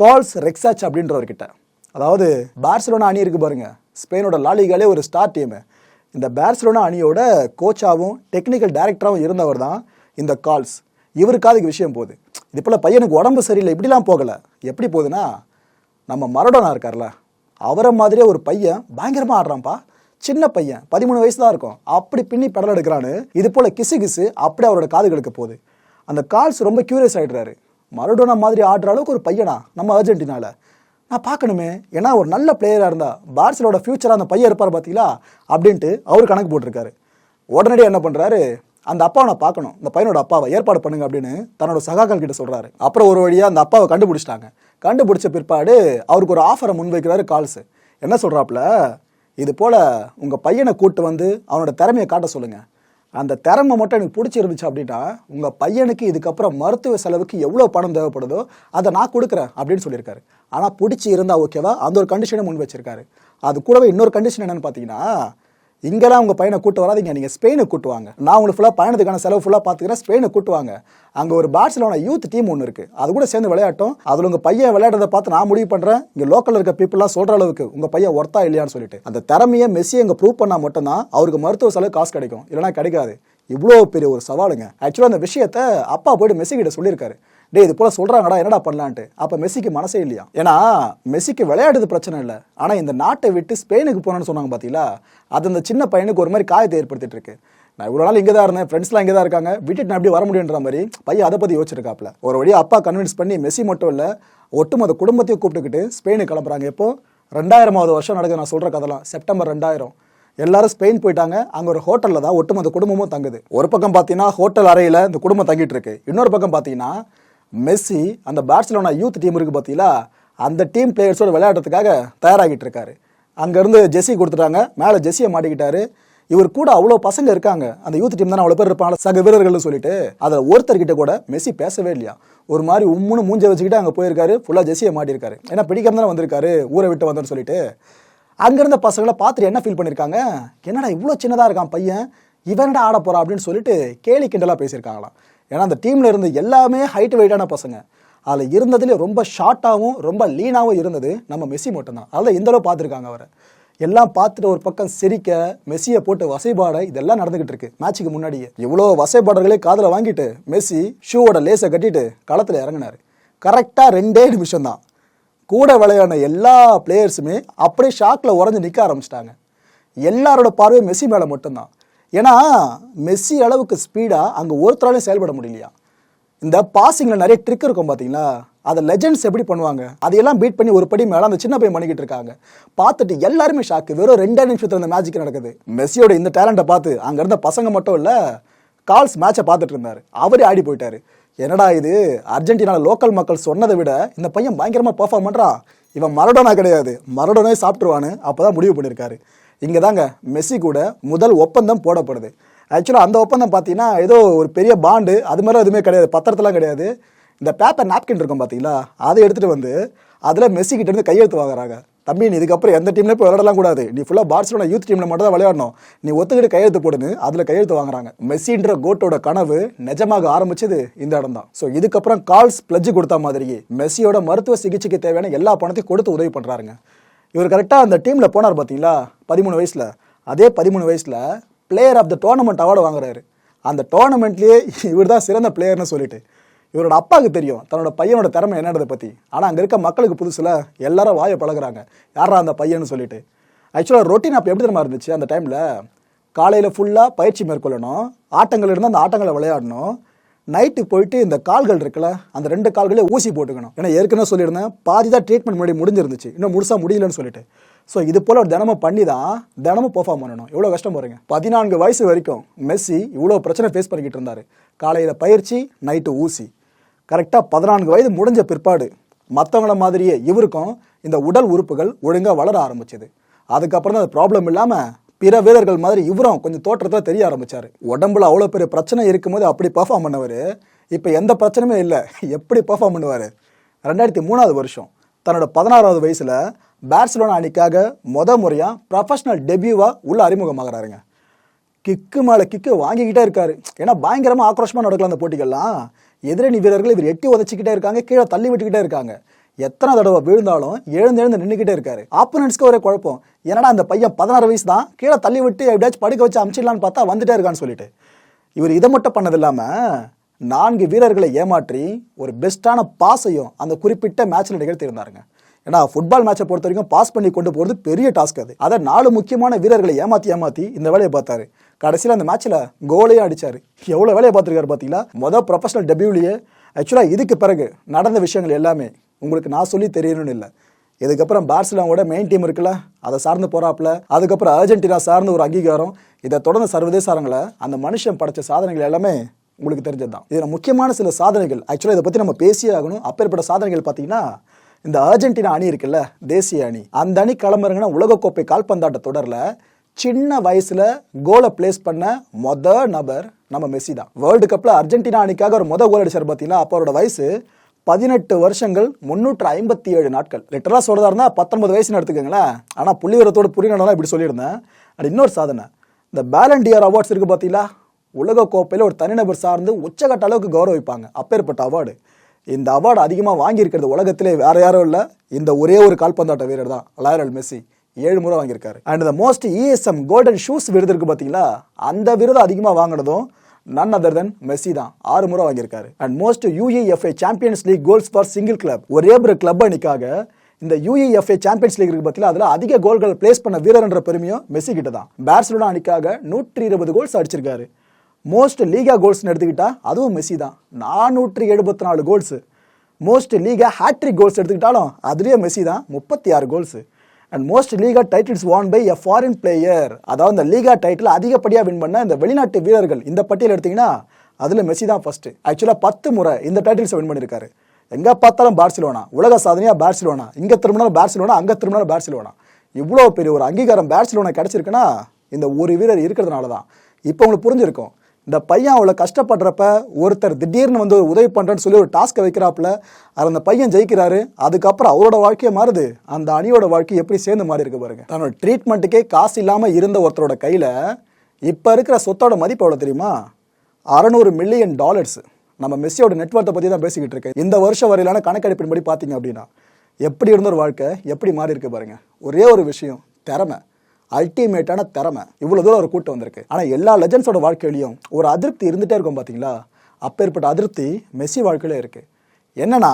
கால்ஸ் ரெக்ஸாச் அப்படின்றவர்கிட்ட. அதாவது பார்சலோனா அணி இருக்கு பாருங்க. ஸ்பெயினோட லாலிகாலே ஒரு ஸ்டார் டீமு. இந்த பார்சலோனா அணியோட கோச்சாகவும் டெக்னிக்கல் டைரக்டராகவும் இருந்தவர் தான் இந்த கால்ஸ். இவருக்காக அதுக்கு விஷயம் போகுது. இது போல் பையனுக்கு உடம்பு சரியில்லை இப்படிலாம் போகலை. எப்படி போகுதுன்னா நம்ம மரடோனா இருக்கார்ல. அவரை மாதிரியே ஒரு பையன் பயங்கரமாக ஆடுறான்ப்பா. சின்ன பையன் பதிமூணு வயசு தான் இருக்கும். அப்படி பின்னி பெடல் எடுக்கிறான்னு இது போல் கிசு கிசு அப்படி அவரோட காதுகளுக்கு போகுது. அந்த கால்ஸ் ரொம்ப க்யூரியஸ் ஆகிடுறாரு மரடோனா மாதிரி ஆடுற அளவுக்கு ஒரு பையனா நம்ம அர்ஜென்டினால? நான் பார்க்கணுமே. ஏன்னா ஒரு நல்ல பிளேயராக இருந்தா பார்சலோட ஃபியூச்சராக அந்த பையன் இருப்பார் பார்த்தீங்களா அப்படின்ட்டு அவர் கணக்கு போட்டிருக்காரு. உடனடியாக என்ன பண்ணுறாரு அந்த அப்பாவை நான் பார்க்கணும். இந்த பையனோட அப்பாவை ஏற்பாடு பண்ணுங்க அப்படின்னு தன்னோட சகாக்கள் கிட்ட சொல்கிறாரு அப்புறம் ஒரு வழியாக அந்த அப்பாவை கண்டுபிடிச்சிட்டாங்க. கண்டுபிடிச்ச பிற்பாடு அவருக்கு ஒரு ஆஃபரை முன்வைக்கிறாரு கால்ஸ். என்ன சொல்கிறாப்புல இது போல் உங்கள் பையனை கூட்டு வந்து அவனோட திறமையை காட்ட சொல்லுங்கள் அந்த திறமை மட்டும் எனக்கு பிடிச்சிருந்துச்சு அப்படின்னா உங்கள் பையனுக்கு இதுக்கப்புறம் மருத்துவ செலவுக்கு எவ்வளோ பணம் தேவைப்படுதோ அதை நான் கொடுக்குறேன் அப்படின்னு சொல்லியிருக்காரு. ஆனால் பிடிச்சி இருந்தால் ஓகேவா அந்த ஒரு கண்டிஷனை முன் வச்சிருக்காரு. அது கூடவே இன்னொரு கண்டிஷன் என்னென்னு பார்த்தீங்கன்னா இங்கெல்லாம் உங்கள் பையனை கூட்டு வராதீங்க. நீங்கள் ஸ்பெயினை கூட்டு வாங்க. நான் உங்களுக்கு ஃபுல்லாக பயணத்துக்கான செலவு ஃபுல்லாக பார்த்துக்கிறேன். ஸ்பெயினை கூட்டு வாங்க. அங்கே ஒரு பார்சலோனா யூத் டீம் ஒன்று இருக்குது அது கூட சேர்ந்து விளையாட்டும். அதில் உங்கள் பையன் விளையாடுறத பார்த்து நான் முடிவு பண்ணுறேன் இங்கே லோக்கலில் இருக்க பீப்புளாக சொல்கிற அளவுக்கு உங்கள் பையன் ஒர்த்தா இல்லையான்னு சொல்லிட்டு. அந்த திறமையை மெஸ்ஸி அங்கே ப்ரூவ் பண்ணால் மட்டும்தான் அவருக்கு மருத்துவ செலவு காசு கிடைக்கும். இல்லைனா கிடைக்காது. இவ்வளோ பெரிய ஒரு சவாலுங்க. ஆக்சுவலாக அந்த விஷயத்த அப்பா போயிட்டு மெஸ்ஸி கிட்ட சொல்லியிருக்காரு. டேய் இது போல சொல்றாங்கடா என்னடா பண்ணலான்ட்டு. அப்ப மெஸ்ஸிக்கு மனசே இல்லையா? ஏன்னா மெஸ்ஸிக்கு விளையாடுறது பிரச்சனை இல்லை. ஆனா இந்த நாட்டை விட்டு ஸ்பெயினுக்கு போனேன்னு சொன்னாங்க பாத்தீங்களா? அது அந்த சின்ன பையனுக்கு ஒரு மாதிரி காயத்தை ஏற்படுத்திட்டு இருக்கு. நான் இவ்வளோ நாள் இங்கே தான் இருந்தேன் ஃப்ரெண்ட்ஸ்லாம் இங்கே தான் இருக்காங்க. விட்டுட்டு நான் எப்படி வர முடியுன்ற மாதிரி பையன் அதை பற்றி யோசிச்சிருக்காப்ல ஒரு வழியா அப்பா கன்வின்ஸ் பண்ணி மெஸ்ஸி மட்டும் இல்லை ஒட்டுமொத்த குடும்பத்தையும் கூப்பிட்டுக்கிட்டு ஸ்பெயினுக்கு கிளம்புறாங்க. எப்போ? ரெண்டாயிரமாவது வருஷம் நடக்குது நான் சொல்கிற கதெல்லாம் செப்டம்பர் ரெண்டாயிரம். எல்லாரும் ஸ்பெயின் போயிட்டாங்க. அங்கே ஒரு ஹோட்டலில் தான் ஒட்டுமொத்த குடும்பமும் தங்குது. ஒரு பக்கம் பார்த்தீங்கன்னா ஹோட்டல் அறையில் இந்த குடும்பம் தங்கிட்டு இருக்கு. இன்னொரு பக்கம் பார்த்தீங்கன்னா மெஸ்ஸி அந்த பார்சலோனா யூத் டீம் இருக்குது பார்த்தீங்களா அந்த டீம் பிளேயர்ஸோட விளையாடுறதுக்காக தயாராகிட்டு இருக்காரு. அங்கேருந்து ஜெஸ்ஸி கொடுத்துட்டாங்க. மேலே ஜெஸ்ஸியை மாட்டிக்கிட்டாரு. இவர் கூட அவ்வளோ பசங்க இருக்காங்க. அந்த யூத் டீம் தானே அவ்வளோ பேர் இருப்பாங்க சக வீரர்கள்னு சொல்லிட்டு. அதில் ஒருத்தர்கிட்ட கூட மெஸ்ஸி பேசவே இல்லையா? ஒரு மாதிரி உம்முன்னு மூஞ்ச வச்சுக்கிட்டு அங்கே போயிருக்காரு. ஃபுல்லாக ஜெஸ்ஸியை மாட்டியிருக்காரு. ஏன்னா பிடிக்காம தானே வந்திருக்காரு. ஊரை விட்டு வந்தோன்னு சொல்லிட்டு. அங்கேருந்த பசங்களை பார்த்துட்டு என்ன ஃபீல் பண்ணியிருக்காங்க? என்னடா இவ்வளோ சின்னதாக இருக்கான் பையன்? இவன்டா ஆட போகிறான் அப்படின்னு சொல்லிட்டு கேலி கிண்டலாக பேசியிருக்காங்களாம். ஏன்னா அந்த டீமில் இருந்து எல்லாமே ஹைட் வெயிட்டான பசங்க. அதில் இருந்ததுலேயே ரொம்ப ஷார்ட்டாகவும் ரொம்ப லீனாகவும் இருந்தது நம்ம மெஸ்ஸி மட்டும்தான். அதில் இந்தளவு பார்த்துருக்காங்க அவரை. எல்லாம் பார்த்துட்டு ஒரு பக்கம் சிரிக்க மெஸ்ஸியை போட்டு வசைபாட இதெல்லாம் நடந்துகிட்டு இருக்கு. மேட்சுக்கு முன்னாடியே. இவ்வளோ வசைபாடர்களே காதில் வாங்கிட்டு மெஸ்ஸி ஷூவோட லேஸை கட்டிட்டு களத்தில் இறங்கினார். கரெக்டாக ரெண்டே நிமிஷம் தான். கூட விளையாடின எல்லா பிளேயர்ஸுமே அப்படியே ஷாக்கில் உறஞ்சி நிற்க ஆரம்பிச்சிட்டாங்க. எல்லாரோட பார்வையும் மெஸ்ஸி மேலே மட்டும்தான். ஏன்னா மெஸ்ஸி அளவுக்கு ஸ்பீடாக அங்கே ஒருத்தராலையும் செயல்பட முடியலையா? இந்த பாசிங்கில் நிறைய ட்ரிக் இருக்கும் பார்த்தீங்களா அதை லெஜெண்ட்ஸ் எப்படி பண்ணுவாங்க? அதையெல்லாம் பீட் பண்ணி ஒரு படி மேலே அந்த சின்ன பையன் பண்ணிக்கிட்டு இருக்காங்க. பார்த்துட்டு எல்லாருமே ஷாக்கு வெறும் ரெண்டே நிமிஷத்தில் அந்த மேஜிக் நடக்குது. மெஸ்ஸியோட இந்த டேலண்ட்டை பார்த்து அங்கே இருந்த பசங்க மட்டும் இல்லை கால்ஸ் மேட்சை பார்த்துட்டு இருந்தார். அவரே ஆடி போயிட்டாரு. என்னடா இது? அர்ஜென்டினால லோக்கல் மக்கள் சொன்னதை விட இந்த பையன் பயங்கரமாக பர்ஃபார்ம் பண்ணுறான் இவன் மரடோனா கிடையாது. மரடோனே சாப்பிட்ருவான்னு அப்போ தான் முடிவு பண்ணியிருக்காரு. இங்கே தாங்க மெஸ்ஸி கூட முதல் ஒப்பந்தம் போடப்படுது. ஆக்சுவலாக அந்த ஒப்பந்தம் பார்த்தீங்கன்னா ஏதோ ஒரு பெரிய பாண்டு அது மாதிரி எதுவுமே கிடையாது. பத்திரத்தெல்லாம் கிடையாது. இந்த பேப்பர் நாப்கின் இருக்கும் பார்த்தீங்களா அதை எடுத்துகிட்டு வந்து அதில் மெஸ்ஸி கிட்டேருந்து கையெழுத்து வாங்குறாங்க. தம்பி நீ இதுக்கப்புறம் எந்த டீம்லேயும் போய் விளையாடலாம் கூடாது. நீ ஃபுல்லாக பார்சலோனா யூத் டீமில் மட்டும் தான் விளையாடணும். நீ ஒத்துக்கிட்டு கையெழுத்து போடுன்னு அதில் கையெழுத்து வாங்குறாங்க. மெஸ்ஸின்ற கோட்டோட கனவு நிஜமாக ஆரம்பிச்சது இந்த இடம் தான். ஸோ இதுக்கப்புறம் கால்ஸ் பிளஜ் கொடுத்த மாதிரியே மெஸ்ஸியோட மருத்துவ சிகிச்சைக்கு தேவையான எல்லா பணத்தையும் கொடுத்து உதவி பண்ணுறாருங்க இவர் கரெக்டாக அந்த டீமில் போனார் பார்த்தீங்களா பதிமூணு வயசில். அதே பதிமூணு வயசில் player of the tournament award வாங்குறாரு. அந்த டோர்னமெண்ட்லேயே இவர் தான் சிறந்த பிளேயர்னு சொல்லிட்டு. இவரோட அப்பாவுக்கு தெரியும். தன்னோட பையனோட திறமை என்னன்றதை பற்றி ஆனால் அங்கே இருக்க மக்களுக்கு புதுசில் எல்லாரும் வாயை பழகுறாங்க. யாரா அந்த பையன்னு சொல்லிட்டு. ஆக்சுவலாக ரொட்டீன் அப்போ எப்படி தெரியுமா இருந்துச்சு அந்த டைமில் காலையில் ஃபுல்லாக பயிற்சி மேற்கொள்ளணும். ஆட்டங்கள் இருந்தால் அந்த ஆட்டங்களை விளையாடணும். நைட்டு போயிட்டு இந்த கால்கள் இருக்குல்ல அந்த ரெண்டு கால்களே ஊசி போட்டுக்கணும். ஏன்னா ஏற்கனவே சொல்லியிருந்தேன் பாதி தான் ட்ரீட்மெண்ட் முன்னாடி முடிஞ்சிருந்துச்சு. இன்னும் முழுசாக முடியலன்னு சொல்லிட்டு. ஸோ இது போல் ஒரு தினமும் பண்ணி தான் தினமும் பெர்ஃபார்ம் பண்ணணும். எவ்வளோ கஷ்டம் போகிறீங்க பதினான்கு வயசு வரைக்கும் மெஸ்ஸி இவ்வளோ பிரச்சனை ஃபேஸ் பண்ணிக்கிட்டு இருந்தார். காலையில் பயிற்சி நைட்டு ஊசி. கரெக்டாக பதினான்கு வயது முடிஞ்ச பிற்பாடு மற்றவங்கள மாதிரியே இவருக்கும் இந்த உடல் உறுப்புகள் ஒழுங்காக வளர ஆரம்பிச்சது. அதுக்கப்புறம் தான் அது ப்ராப்ளம் இல்லாமல் பிற வீரர்கள் மாதிரி இவரும் கொஞ்சம் தோற்றத்தில் தெரிய ஆரம்பிச்சார். உடம்புல அவ்வளோ பெரிய பிரச்சனை இருக்கும்போது அப்படி பர்ஃபார்ம் பண்ணவர் இப்போ எந்த பிரச்சனையுமே இல்லை எப்படி பர்ஃபார்ம் பண்ணுவார்? ரெண்டாயிரத்தி மூணாவது வருஷம் தன்னோட பதினாறாவது வயசில் பார்சிலோனா அணிக்காக முத முறையாக ப்ரொஃபஷனல் டெபியூவாக உள்ள அறிமுகமாகறாருங்க. கிக்கு மேலே கிக்கு வாங்கிக்கிட்டே இருக்காரு. ஏன்னா பயங்கரமாக ஆக்ரோஷமாக நடக்கலாம் அந்த போட்டிகள்லாம். எதிரணி வீரர்கள் இவர் எட்டி உதச்சிக்கிட்டே இருக்காங்க கீழே தள்ளி விட்டுக்கிட்டே இருக்காங்க. எத்தனை தடவை விழுந்தாலும் எழுந்து எழுந்து நின்றுக்கிட்டே இருக்காரு. ஆப்போனன்ட்ஸ்க்கு ஒரே குழப்பம். என்னடா அந்த பையன் பதினாறு வயசு தான்? கீழே தள்ளி விட்டு எப்படியாச்சும் படுக்க வச்சு அமிச்சிடலான்னு பார்த்தா வந்துட்டே இருக்கான்னு சொல்லிட்டு. இவர் இதை மட்டும் பண்ணது இல்லாமல் நான்கு வீரர்களை ஏமாற்றி ஒரு பெஸ்ட்டான பாஸையும் அந்த குறிப்பிட்ட மேட்ச்சில் நிகழ்த்தியிருந்தாருங்க. ஏன்னா ஃபுட்பால் மேட்சை பொறுத்த வரைக்கும் பாஸ் பண்ணி கொண்டு போகிறது பெரிய டாஸ்க் அது. அதை நாலு முக்கியமான வீரர்களை ஏமாற்றி ஏமாற்றி இந்த வேலையை பார்த்தாரு. கடைசியில் அந்த மேட்ச்சில் கோலையும் அடித்தார் எவ்வளோ வேலையை பார்த்துருக்காரு பார்த்தீங்களா? மொதல் ப்ரொஃபஷனல் டெபியூலேயே ஆக்சுவலாக இதுக்கு பிறகு நடந்த விஷயங்கள் எல்லாமே உங்களுக்கு நான் சொல்லி தெரியணும்னு இல்லை. இதுக்கப்புறம் பார்சிலோனாவோட மெயின் டீம் இருக்குல்ல அதை சார்ந்து போகிறாப்புல அதுக்கப்புறம் அர்ஜென்டினா சார்ந்த ஒரு அங்கீகாரம். இதை தொடர்ந்து சர்வதேச அரங்களை அந்த மனுஷன் படைச்ச சாதனைகள் எல்லாமே உங்களுக்கு தெரிஞ்சது தான் இதில் முக்கியமான சில சாதனைகள் ஆக்சுவலாக இதை பற்றி நம்ம பேசியே ஆகணும். அப்பேற்பட்ட சாதனைகள் பார்த்தீங்கன்னா இந்த அர்ஜென்டினா அணி இருக்குல்ல தேசிய அணி. அந்த அணி கிளம்புறங்கன்னா உலகக்கோப்பை கால்பந்தாட்ட தொடரில் சின்ன வயசில் கோலை பிளேஸ் பண்ண மொத நபர் நம்ம மெஸ்ஸி தான். வேர்ல்டு கப்பில் அர்ஜென்டினா அணிக்காக ஒரு மொதல் கோல் அடிச்சார் பார்த்தீங்களா அப்போ அவரோட வயசு பதினெட்டு வருஷங்கள் முன்னூற்று ஐம்பத்தி ஏழு நாட்கள். லிட்டராக சொல்கிறதா இருந்தால் பத்தொன்பது வயசுன்னு எடுத்துக்கோங்களேன். ஆனால் புள்ளிவரத்தோட புரியணும் இப்படி சொல்லியிருந்தேன். அது இன்னொரு சாதனை இந்த பேலண்டியர் அவார்ட்ஸ் இருக்குது பார்த்தீங்களா உலக கோப்பையில் ஒரு தனிநபர் சார்ந்து உச்சகட்ட அளவுக்கு கௌரவிப்பாங்க. அப்பேற்பட்ட அவார்டு இந்த அவார்டு அதிகமாக வாங்கியிருக்கிறது உலகத்திலே வேற யாரும் இல்லை. இந்த ஒரே ஒரு கால்பந்தாட்ட வீரர் தான் லயரல் மெஸ்ஸி ஏழு முறை வாங்கியிருக்காரு. And the most ESM golden shoes விருது இருக்கு பார்த்தீங்களா அந்த விருது அதிகமாக வாங்கினதும் நன் அதர் தென் மெஸ்ஸி தான். ஆறு முறை வாங்கியிருக்காரு. And most UEFA champions league goals for single club ஒரே ஒரு கிளப் அணிக்காக இந்த யூஏஎஃப்ஏ சாம்பியன்ஸ் லீக் இருக்கு பத்தில அதில் அதிக கோல்கள் பிளேஸ் பண்ண வீரர் என்ற பெருமையும் மெஸ்ஸி கிட்ட தான். பேர்சலோனா அணிக்காக நூற்றி இருபது கோல்ஸ் அடிச்சிருக்காரு. மோஸ்ட் லீகா கோல்ஸ்னு எடுத்துக்கிட்டா அதுவும் மெஸ்ஸி தான். நானூற்றி எழுபத்தி நாலு goals most Liga hat-trick goals எடுத்துக்கிட்டாலும் அதுலேயே மெஸ்ஸி தான். முப்பத்தி ஆறு goals and most Liga titles won by a foreign player அதாவது இந்த லீகா டைட்டில் அதிகப்படியாக வின் பண்ண இந்த வெளிநாட்டு வீரர்கள் இந்த பட்டியல் எடுத்தீங்கன்னா அதில் மெஸ்ஸி தான் ஃபஸ்ட்டு ஆக்சுவலாக பத்து முறை இந்த டைட்டில்ஸை வின் பண்ணியிருக்காரு எங்கே பார்த்தாலும் பார்சிலோனா உலக சாதனையாக பார்சிலோனா இங்கே திரும்பினாலும் பார்சிலோனா அங்கே திரும்பினாலும் பார்சிலோனா. இவ்வளோ பெரிய ஒரு அங்கீகாரம் பார்சிலோனா கிடச்சிருக்குன்னா இந்த ஒரு வீரர் இருக்கிறதுனால தான் இப்போ உங்களுக்கு புரிஞ்சிருக்கும். இந்த பையன் அவ்வளோ கஷ்டப்படுறப்ப ஒருத்தர் திடீர்னு வந்து ஒரு உதவி பண்ணுறேன்னு சொல்லி ஒரு டாஸ்க்கை வைக்கிறாப்புல அது அந்த பையன் ஜெயிக்கிறாரு. அதுக்கப்புறம் அவரோட வாழ்க்கையை மாறுது. அந்த அணியோட வாழ்க்கை எப்படி சேர்ந்து மாறி இருக்கு பாருங்க. தன்னோட ட்ரீட்மெண்ட்டுக்கே காசு இல்லாமல் இருந்த ஒருத்தரோட கையில் இப்போ இருக்கிற சொத்தோட மதிப்பு எவ்வளோ தெரியுமா? அறநூறு மில்லியன் டாலர்ஸ் நம்ம மெஸ்ஸியோட நெட்ஒர்த்தை பற்றி தான் பேசிக்கிட்டு இருக்கேன். இந்த வருஷம் வரையிலான கணக்கெடுப்பின்படி பார்த்தீங்க அப்படின்னா எப்படி இருந்த ஒரு வாழ்க்கை எப்படி மாறி இருக்கு பாருங்க. ஒரே ஒரு விஷயம் திறமை. அல்டிமேட்டான திறமை. இவ்வளோ தூரம் ஒரு கூட்டம் வந்திருக்கு. ஆனால் எல்லா லெஜண்ட்ஸோட வாழ்க்கையிலையும் ஒரு அதிருப்தி இருந்துகிட்டே இருக்கும் பார்த்தீங்களா அப்பேற்பட்ட அதிருப்தி மெஸ்ஸி வாழ்க்கையில் இருக்குது என்னென்னா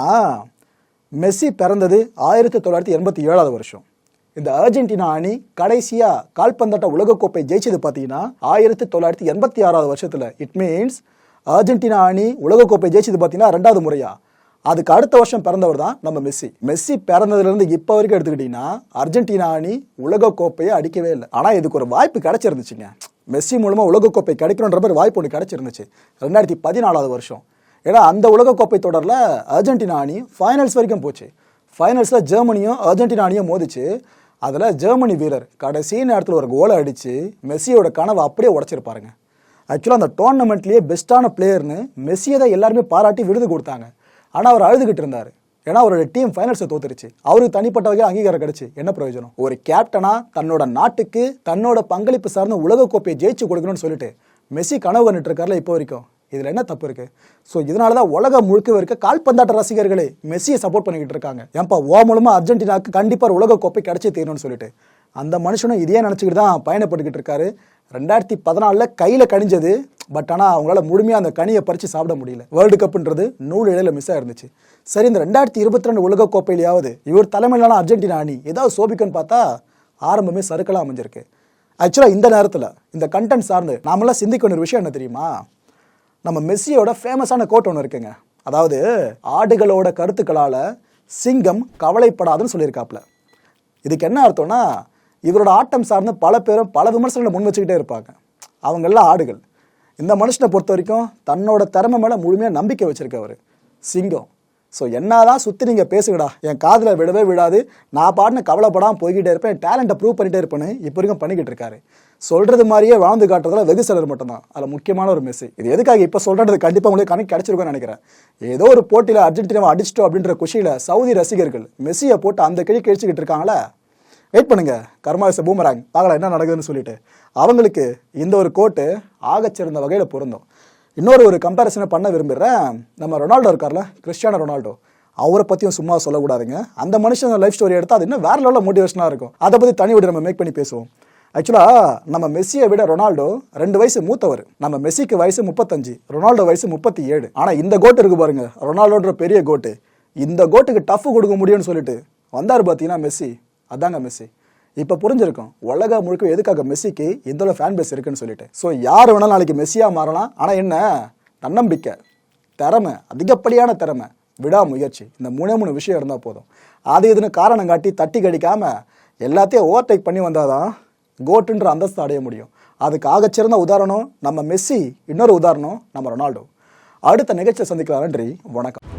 மெஸ்ஸி பிறந்தது ஆயிரத்தி தொள்ளாயிரத்தி எண்பத்தி ஏழாவது வருஷம். இந்த அர்ஜென்டினா அணி கடைசியாக கால்பந்தாட்ட உலகக்கோப்பை ஜெயிச்சது பார்த்தீங்கன்னா ஆயிரத்தி தொள்ளாயிரத்தி எண்பத்தி ஆறாவது வருஷத்தில். இட் மீன்ஸ் அர்ஜென்டினா அணி உலகக்கோப்பை ஜெயிச்சது பார்த்தீங்கன்னா ரெண்டாவது முறையாக அதுக்கு அடுத்த வருஷம் பிறந்தவர் தான் நம்ம மெஸ்ஸி. மெஸ்ஸி பிறந்ததுலேருந்து இப்போ வரைக்கும் எடுத்துக்கிட்டிங்கன்னா அர்ஜென்டினா அணி உலகக்கோப்பையை அடிக்கவே இல்லை. ஆனால் இதுக்கு ஒரு வாய்ப்பு கிடச்சிருந்துச்சுங்க. மெஸ்ஸி மூலமாக உலகக்கோப்பை கிடைக்கணுன்ற மாதிரி வாய்ப்பு ஒன்று கிடச்சிருந்துச்சு. ரெண்டாயிரத்தி பதினாலாவது வருஷம். ஏன்னா அந்த உலகக்கோப்பை தொடரில் அர்ஜென்டினா அணி ஃபைனல்ஸ் வரைக்கும் போச்சு. ஃபைனல்ஸில் ஜெர்மனியும் அர்ஜென்டினா அணியும் மோதிச்சு அதில் ஜெர்மனி வீரர் கடைசி நேரத்தில் ஒரு கோலை அடித்து மெஸ்ஸியோட கனவை அப்படியே உடச்சிருப்பாருங்க. ஆக்சுவலாக அந்த டோர்னமெண்ட்லேயே பெஸ்ட்டான பிளேயர்னு மெஸ்ஸியை தான் எல்லாருமே பாராட்டி விருது கொடுத்தாங்க. ஆனால் அவர் அழுதுகிட்டு இருந்தார். ஏன்னா அவரோட டீம் ஃபைனல்ஸை தோத்துருச்சு. அவருக்கு தனிப்பட்ட வகையில் அங்கீகாரம் கிடைச்சு. என்ன பிரயோஜனம்? ஒரு கேப்டனா தன்னோட நாட்டுக்கு தன்னோட பங்களிப்பு சார்ந்த உலகக்கோப்பையை ஜெயிச்சு கொடுக்கணும்னு சொல்லிட்டு மெஸ்ஸி கனவு கண்டுட்டு இப்போ வரைக்கும். இதில் என்ன தப்பு இருக்கு? ஸோ இதனால தான் உலகம் முழுக்க இருக்க கால்பந்தாட்ட ரசிகர்களே மெஸ்ஸியை சப்போர்ட் பண்ணிக்கிட்டு இருக்காங்க. ஏன்பா ஓ மூலமாக அர்ஜென்டினாக்கு கண்டிப்பாக உலக கோப்பை கிடச்சி தீரணும்னு சொல்லிட்டு. அந்த மனுஷனும் இதையே நினச்சிக்கிட்டு தான் பயணப்பட்டுக்கிட்டு இருக்காரு. ரெண்டாயிரத்தி பதினாலில் கையில் கணிஞ்சது பட் ஆனால் அவங்களால முழுமையாக அந்த கனியை பறித்து சாப்பிட முடியல. வேர்ல்டு கப்புன்றது நூல் இடையில மிஸ் ஆயிருந்துச்சு. சரி இந்த ரெண்டாயிரத்தி இருபத்தி ரெண்டு உலக கோப்பையிலையாவது இவர் தலைமையிலான அர்ஜென்டினா அணி ஏதாவது சோபிக்கன்னு பார்த்தா ஆரம்பமே சறுக்கலாக அமைஞ்சிருக்கு. ஆக்சுவலாக இந்த நேரத்தில் இந்த கண்டென்ட் சார்ந்து நாமெல்லாம் சிந்திக்க ஒரு விஷயம் என்ன தெரியுமா? நம்ம மெஸ்ஸியோட ஃபேமஸான கோட் ஒன்று இருக்குங்க. அதாவது ஆடுகளோட கருத்துக்களால் சிங்கம் கவலைப்படாதுன்னு சொல்லியிருக்காப்புல. இதுக்கு என்ன அர்த்தம்னா இவரோட ஆட்டம் சார்ந்து பல பேரும் பல விமர்சனங்களை முன் வச்சுக்கிட்டே இருப்பாங்க. அவங்கெல்லாம் ஆடுகள். இந்த மனுஷனை பொறுத்த வரைக்கும் தன்னோட திறமை மேலே முழுமையாக நம்பிக்கை வச்சுருக்கவர். சிங்கம். ஸோ என்னதான் சுற்றி நீங்கள் பேசுங்கடா. என் காதில் விடவே விடாது நான் பாட்டுன்னு கவலைப்படாமல் போய்கிட்டே இருப்பேன். என் டேலண்ட்டை ப்ரூவ் பண்ணிகிட்டே இருப்பேன்னு இப்போ வரைக்கும் பண்ணிக்கிட்டு இருக்காரு. சொல்கிறது மாதிரியே வாழ்ந்து காட்டுறதுல வெகு சிலர் மட்டும்தான். அதில் முக்கியமான ஒரு மெசேஜ் இது எதுக்காக இப்போ சொல்கிறது கண்டிப்பாக உங்களுக்கு கணக்கு கிடைச்சிருக்கும்னு நினைக்கிறேன். ஏதோ ஒரு போட்டியில் அர்ஜென்டினாவை அடிச்சிட்டோம் அப்படின்ற குஷியில் சவுதி ரசிகர்கள் மெஸ்ஸியை போட்டு அந்த கிழி கிழிச்சிக்கிட்டு இருக்காங்களே. வெயிட் பண்ணுங்க. கர்மாவிச பூமராங் பார்க்கலாம் என்ன நடக்குதுன்னு சொல்லிட்டு. அவங்களுக்கு இந்த ஒரு கோட்டு ஆகச்சிறந்த வகையில் பொருந்தும். இன்னொரு ஒரு கம்பேரிசனை பண்ண விரும்புகிறேன் நம்ம ரொனால்டோ இருக்கார்ல கிறிஸ்டியானோ ரொனால்டோ. அவரை பற்றியும் சும்மா சொல்லக்கூடாதுங்க. அந்த மனுஷன் லைஃப் ஸ்டோரி எடுத்தால் அது இன்னும் வேற லெவலில் மோட்டிவேஷனாக இருக்கும். அதை பற்றி தனி விட நம்ம மேக் பண்ணி பேசுவோம். ஆக்சுவலாக நம்ம மெஸ்ஸியை விட ரொனால்டோ ரெண்டு வயசு மூத்தவர். நம்ம மெஸ்ஸிக்கு வயசு முப்பத்தஞ்சு ரொனால்டோ வயசு முப்பத்தி ஏழு. ஆனால் இந்த கோட்டு இருக்கு பாருங்க. ரொனால்டோன்ற பெரிய கோட்டு. இந்த கோட்டுக்கு டஃப் கொடுக்க முடியும்னு சொல்லிட்டு வந்தார் பார்த்தீங்கன்னா மெஸ்ஸி? அதாங்க மெஸ்ஸி. இப்போ புரிஞ்சிருக்கும். உலக முழுக்க எதுக்காக மெஸ்ஸிக்கு இந்த ஃபேன் பேஸ் இருக்குன்னு சொல்லிட்டு. ஸோ யார் வேணாலும் நாளைக்கு மெஸ்ஸியாக மாறலாம். ஆனால் என்ன? தன்னம்பிக்கை திறமை அதிகப்படியான திறமை விடாமுயற்சி. இந்த மூணே மூணு விஷயம் இருந்தால் போதும். அது இதுன்னு காரணம் காட்டி தட்டி கடிக்காமல் எல்லாத்தையும் ஓவர்டேக் பண்ணி வந்தால் தான் கோட்டுன்ற அந்தஸ்து அடைய முடியும். அதுக்கு ஆகச்சிறந்த உதாரணம் நம்ம மெஸ்ஸி இன்னொரு உதாரணம் நம்ம ரொனால்டோ. அடுத்த நிகழ்ச்சியை சந்திக்கலாம். நன்றி. வணக்கம்.